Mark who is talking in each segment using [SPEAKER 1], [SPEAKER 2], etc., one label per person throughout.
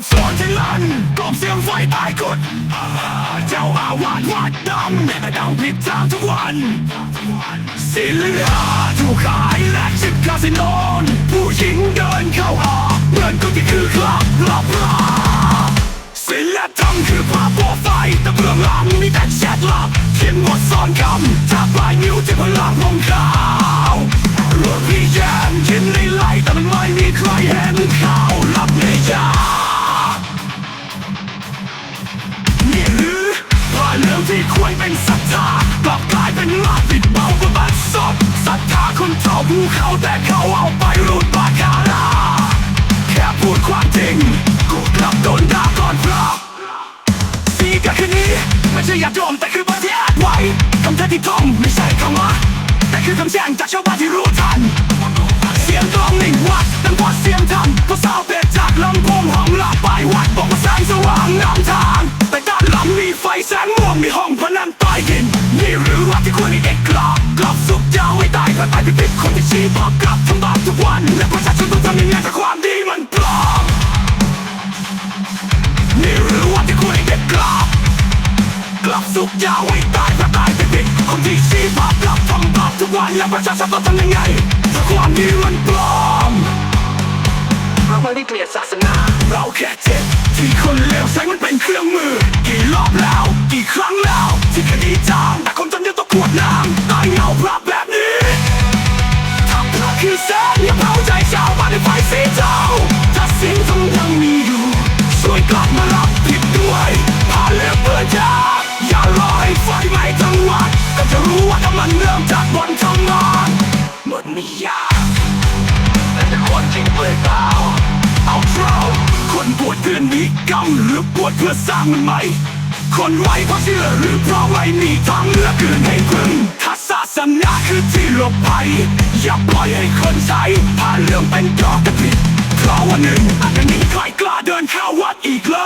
[SPEAKER 1] ดสอนที่ลั่นกบเสียงไฟตายกดเจ้าอาวาสวัดดำแม่กระดังผิดทางทุกวันสิเหลือถูกขายและชิบคาสิโนนผู้หญิงเดินเข้าออกเหมือนกูที่คือครับรับราศิลธรรมคือภาพโปรไฟล์แต่เบื้องหลังมีแต่แชทลับเขียนบทสอนคำจากปลายนิ้วที่พลังของเขา เป็นศรัทธากลับกลายเป็นลาผิดเบากว่าบัดศพศรัทธาคนเท่าภูเขาแต่เขาเอาไปรูดปากการาแค่พูดความจริงกูกลับโดนด่าก่อนพระสีก็คือนี้ไม่ใช่ยาดมแต่คือบันที่อาจไว้คำเทศที่ท่องไม่ใช่คำว่า ห้องพนันใต้ดินนี่หรือว่าที่ควรให้เด็กกลับกลับสุขยาวให้ตายเพื่อตายไปปิดคนที่ชี้บอกกลับทำบาปทุกวันและประชาชนต้องทำยังไงถ้าความดีมันปลอมนี่หรือว่าที่ควรให้เด็กกลับกลับสุขยาวให้ตายเพื่อตายไปปิดคนที่ชี้บาปกลับทำบาปทุกวันและประชาชนต้องทำยังไงถ้าความดีมันปลอมเราไม่ได้เกลียดศาสนาเราแค่เจ็บที่คนเลวใช้มันเป็นเครื่องมือกี่รอบแล้ว จางแต่คนจนยังต้องปวดน้ำตายเงาพระแบบนี้ทำพระคือแสงอย่าเผาใจชาวบ้านในไฟสีเทาถ้าสิ่งทั้งยังมีอยู่ช่วยกลับมารับผิดด้วยพาเลือกเปิดยาอย่ารอให้ไฟไหม้ทั้งวัดก็จะรู้ว่าถ้ามันเริ่มจากบนทำงานมันไม่ยากแต่จะคนจริงเปล่าเปล่าเอาเท่าคนบวชเพื่อหนีกรรมหรือบวชเพื่อสร้างมันใหม่ คนไว้เพราะเชื่อหรือเพราะไว้มีทางเลือกอื่นให้พึ่งถ้าศาสนาคือที่หลบภัยอย่าปล่อยให้คนใช้พานเรื่องเป็นดอกกระผิดเพราะวันหนึ่งอาจจะมีใครกล้าเดินเข้าวัดอีกเลย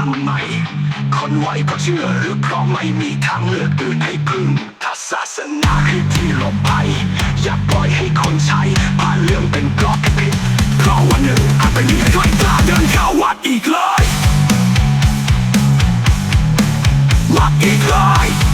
[SPEAKER 1] างใหม่ คนไว้เพราะเชื่อหรือเพราะไม่มีทางเลือกอื่นให้พึ่งถ้าศาสนาคือที่หลบภัย อย่าปล่อยให้คนใช้ผ่านเรื่องเป็นกรอบพิษเพราะวันหนึ่งอาจไม่มีใครกล้าเดินเข้าวัดอีกเลยวัดอีกเลย